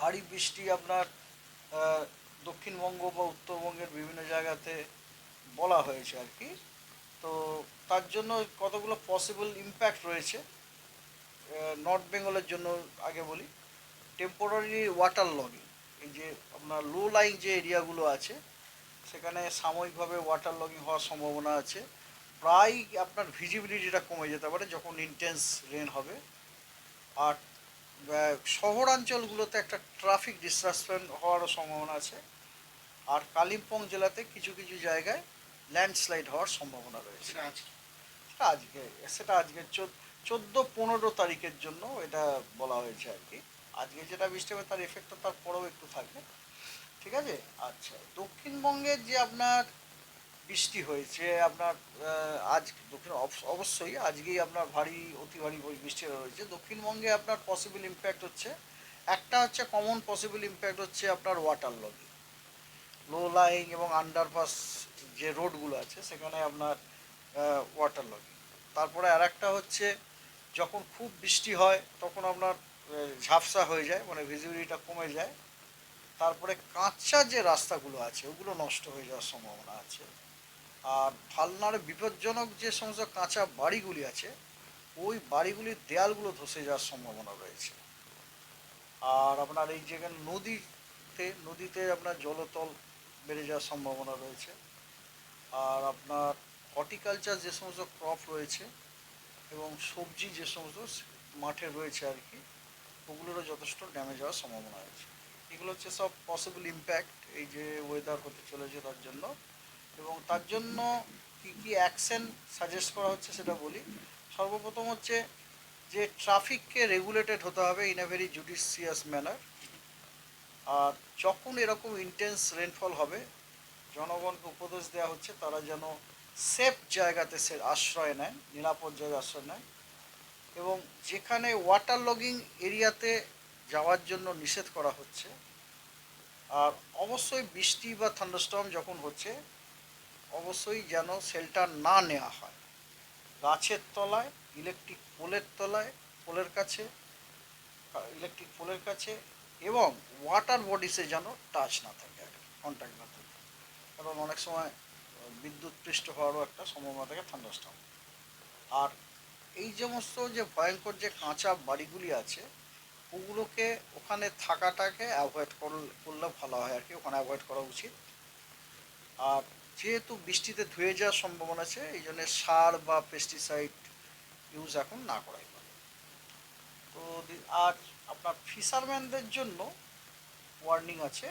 ভারী বৃষ্টি আপনার দক্ষিণবঙ্গ বা উত্তরবঙ্গের বিভিন্ন জায়গাতে বলা হয়েছে আর কি। তো তার জন্য কতগুলো পসিবল ইম্প্যাক্ট রয়েছে নর্থ বেঙ্গলের জন্য আগে বলি। টেম্পোরারি ওয়াটার লগিং এই যে আপনার লো লাইং যে এরিয়াগুলো আছে, সেখানে সাময়িকভাবে ওয়াটার লগিং হওয়ার সম্ভাবনা আছে। প্রায় আপনার ভিজিবিলিটিটা কমে যেতে পারে যখন ইন্টেন্স রেন হবে। আর শহরাঞ্চলগুলোতে একটা ট্রাফিক ডিস্ট্রাকশন হওয়ারও সম্ভাবনা আছে। আর কালিম্পং জেলাতে কিছু কিছু জায়গায় ল্যান্ডস্লাইড হওয়ার সম্ভাবনা রয়েছে। সেটা আজকে? সেটা আজকে চোদ্দ পনেরো তারিখের জন্য এটা বলা হয়েছে আর কি। আজকে যেটা বৃষ্টি হবে তার এফেক্টটা তার পরেও একটু থাকবে। ঠিক আছে? আচ্ছা দক্ষিণবঙ্গের যে আপনার বৃষ্টি হয়েছে, আপনার আজ দক্ষিণ অব- অবশ্যই আজকেই আপনার ভারী, অতি ভারী বৃষ্টি রয়েছে দক্ষিণবঙ্গে আপনার পসিবল ইম্প্যাক্ট হচ্ছে, একটা হচ্ছে কমন পসিবল ইম্প্যাক্ট হচ্ছে আপনার ওয়াটার লগিং লো লাইং এবং আন্ডারপাস যে রোডগুলো আছে, সেখানে আপনার ওয়াটার লগিং তারপরে আর একটা হচ্ছে, যখন খুব বৃষ্টি হয়, তখন আপনার ঝাপসা হয়ে যায় মানে ভিজিবিলিটিটা কমে যায়। তারপরে কাঁচা যে রাস্তাগুলো আছে, ওগুলো নষ্ট হয়ে যাওয়ার সম্ভাবনা আছে। আর ফালনার বিপজ্জনক যে সমস্ত কাঁচা বাড়িগুলি আছে, ওই বাড়িগুলির দেয়ালগুলো ধসে যাওয়ার সম্ভাবনা রয়েছে। আর আপনার এই যেখানে নদীতে নদীতে আপনার জলতল বেড়ে যাওয়ার সম্ভাবনা রয়েছে। আর আপনার হর্টিকালচার যে সমস্ত ক্রপ রয়েছে এবং সবজি যে সমস্ত মাঠে রয়েছে আর কি, ওগুলোরও যথেষ্ট ড্যামেজ হওয়ার সম্ভাবনা রয়েছে। এগুলো হচ্ছে সব পসিবল ইম্প্যাক্ট এই যে ওয়েদার হতে চলেছে তার জন্য। এবং তার জন্য কী কী অ্যাকশন সাজেস্ট করা হচ্ছে সেটা বলি। সর্বপ্রথম হচ্ছে যে ট্রাফিককে রেগুলেটেড হতে হবে in a very judicious manner আর যখন এরকম ইন্টেন্স রেনফল হবে, জনগণকে উপদেশ দেওয়া হচ্ছে তারা যেন সেফ জায়গাতে সে আশ্রয় নেয়, নিরাপদ জায়গায় আশ্রয় নেয়। এবং যেখানে ওয়াটার লগিং এরিয়াতে যাওয়ার জন্য নিষেধ করা হচ্ছে, আর অবশ্যই বৃষ্টি বা থান্ডারস্টর্ম যখন হচ্ছে অবশ্যই যেন শেল্টার না নেওয়া হয়। গাছের তলায় ইলেকট্রিক পোলের তলায়, পোলের কাছে ইলেকট্রিক পোলের কাছে এবং ওয়াটার বডিসে যেন টাচ না থাকে কন্ট্যাক্ট না থাকে। কারণ অনেক সময় বিদ্যুৎ পৃষ্ঠ হওয়ারও একটা সম্ভাবনা থাকে থান্ডারস্টর্ম আর এই সমস্ত যে ভয়ঙ্কর যে কাঁচা বাড়িগুলি আছে, ওগুলোকে ওখানে থাকাটাকে অ্যাভয়েড করলে ভালো হয় আর কি, ওখানে অ্যাভয়েড করা উচিত। আর যেহেতু বৃষ্টিতে ধুয়ে যাওয়ার সম্ভাবনা আছে, এই জন্য সার বা পেস্টিসাইড ইউজ এখন না করাই ভালো। তো আর আপনার ফিশারম্যানদের জন্য ওয়ার্নিং আছে।